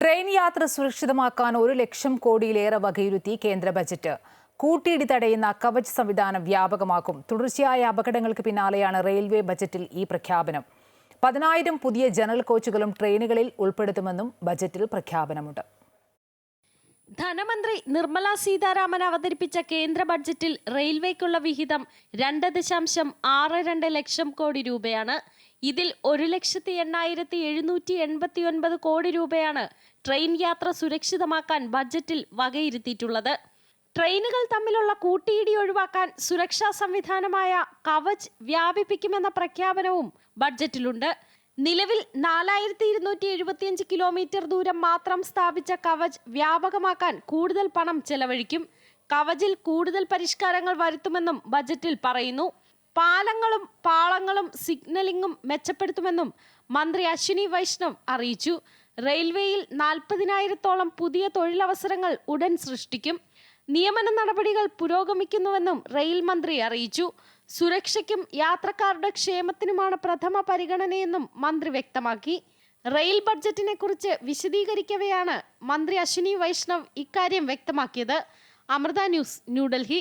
Train യാത്ര സുരക്ഷിതമാക്കാൻ ഒരു ലക്ഷം കോടിയിലേറെ വകയിരുത്തി കേന്ദ്ര ബജറ്റ്. കൂട്ടിയിടി തടയുന്ന കവച് സംവിധാനം വ്യാപകമാക്കും. തുടർച്ചയായ അപകടങ്ങൾക്ക് പിന്നാലെയാണ് റെയിൽവേ ബജറ്റിൽ ഈ പ്രഖ്യാപനം. പതിനായിരം പുതിയ ജനറൽ കോച്ചുകളും ട്രെയിനുകളിൽ ഉൾപ്പെടുത്തുമെന്നും ബജറ്റിൽ പ്രഖ്യാപനമുണ്ട്. ധനമന്ത്രി നിർമ്മല സീതാരാമൻ അവതരിപ്പിച്ച കേന്ദ്ര ബഡ്ജറ്റിൽ റെയിൽവേക്കുള്ള വിഹിതം രണ്ട് ദശാംശം ആറ് രണ്ട് ലക്ഷം കോടി രൂപയാണ്. ഇതിൽ ഒരു ലക്ഷത്തി എണ്ണായിരത്തി എഴുന്നൂറ്റി എൺപത്തി ഒൻപത് കോടി രൂപയാണ് ട്രെയിൻ യാത്ര സുരക്ഷിതമാക്കാൻ ബഡ്ജറ്റിൽ വകയിരുത്തിയിട്ടുള്ളത്. ട്രെയിനുകൾ തമ്മിലുള്ള കൂട്ടിയിടി ഒഴിവാക്കാൻ സുരക്ഷാ സംവിധാനമായ കവച് വ്യാപിപ്പിക്കുമെന്ന പ്രഖ്യാപനവും ബഡ്ജറ്റിലുണ്ട്. നിലവിൽ നാലായിരത്തി ഇരുന്നൂറ്റി എഴുപത്തിയഞ്ച് കിലോമീറ്റർ ദൂരം മാത്രം സ്ഥാപിച്ച കവച് വ്യാപകമാക്കാൻ കൂടുതൽ പണം ചെലവഴിക്കും. കവചിൽ കൂടുതൽ പരിഷ്കാരങ്ങൾ വരുത്തുമെന്നും ബജറ്റിൽ പറയുന്നു. പാലങ്ങളും പാളങ്ങളും സിഗ്നലിംഗും മെച്ചപ്പെടുത്തുമെന്നും മന്ത്രി അശ്വിനി വൈഷ്ണവ് അറിയിച്ചു. റെയിൽവേയിൽ നാൽപ്പതിനായിരത്തോളം പുതിയ തൊഴിലവസരങ്ങൾ ഉടൻ സൃഷ്ടിക്കും. നിയമന നടപടികൾ പുരോഗമിക്കുന്നുവെന്നും റെയിൽ മന്ത്രി അറിയിച്ചു. സുരക്ഷയ്ക്കും യാത്രക്കാരുടെ ക്ഷേമത്തിനുമാണ് പ്രഥമ പരിഗണനയെന്നും മന്ത്രി വ്യക്തമാക്കി. റെയിൽ ബഡ്ജറ്റിനെ കുറിച്ച് വിശദീകരിക്കവെയാണ് മന്ത്രി അശ്വിനി വൈഷ്ണവ് ഇക്കാര്യം വ്യക്തമാക്കിയത്. അമൃത ന്യൂസ് ന്യൂഡൽഹി.